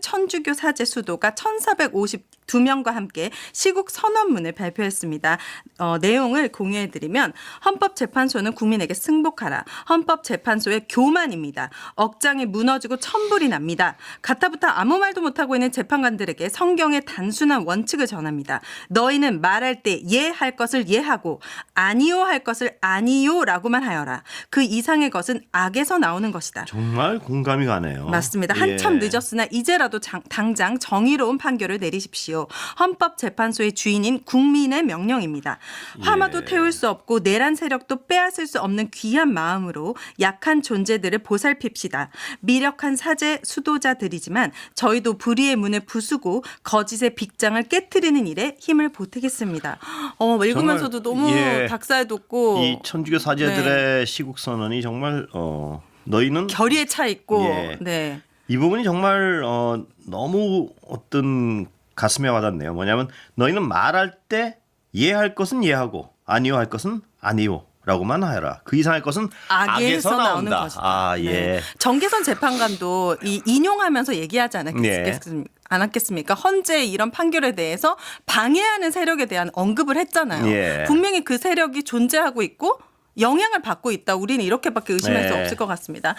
천주교 사제 수도가 1,452명과 함께 시국 선언문을 발표했습니다. 어, 내용을 공유해드리면 헌법재판소는 국민에게 승복하라. 헌법재판소의 교만입니다. 억장이 무너지고 천불이 납니다. 가타부타 아무 말도 못하고 있는 재판관들에게 성경의 단순한 원칙을 전합니다. 너희는 말할 때 예 할 것을 예하고 아니요 할 것을 아니요라고만 하여라. 그 이상의 것은 악에서 나오는 것이다. 정말 공감이 가네요. 맞습니다. 한참 예. 늦었으나 이제라도 장- 당장 정의로운 판결을 내리십시오. 헌법재판소의 주인인 국민의 명령입니다. 화마도 예. 태울 수 없고 내란 세력도 빼앗을 수 없는 귀한 마음으로 약한 존재들을 보살핍시다. 미력한 사제 수도자들이지만 저희도 불의의 문을 부수고 거짓의 빅장을 깨뜨리는 일에 힘을 보태겠습니다. 어, 읽으면서도 너무 예. 닭살 돋고 이 천주교 사제들의 시국 선언이 정말 어 너희는 결의에 차 있고 예. 네. 이 부분이 정말 어 너무 어떤 가슴에 와닿네요. 뭐냐면 너희는 말할 때 예할 것은 예하고 아니요 할 것은 아니요 라고만 하여라. 그 이상의 것은 악에서, 악에서 나오는 나온다. 것이다. 아 예. 네. 정계선 재판관도 이 인용하면서 얘기하지 않았겠, 예. 않았겠습니까? 헌재의 이런 판결에 대해서 방해하는 세력에 대한 언급을 했잖아요. 예. 분명히 그 세력이 존재하고 있고 영향을 받고 있다. 우리는 이렇게밖에 의심할 수 네. 없을 것 같습니다.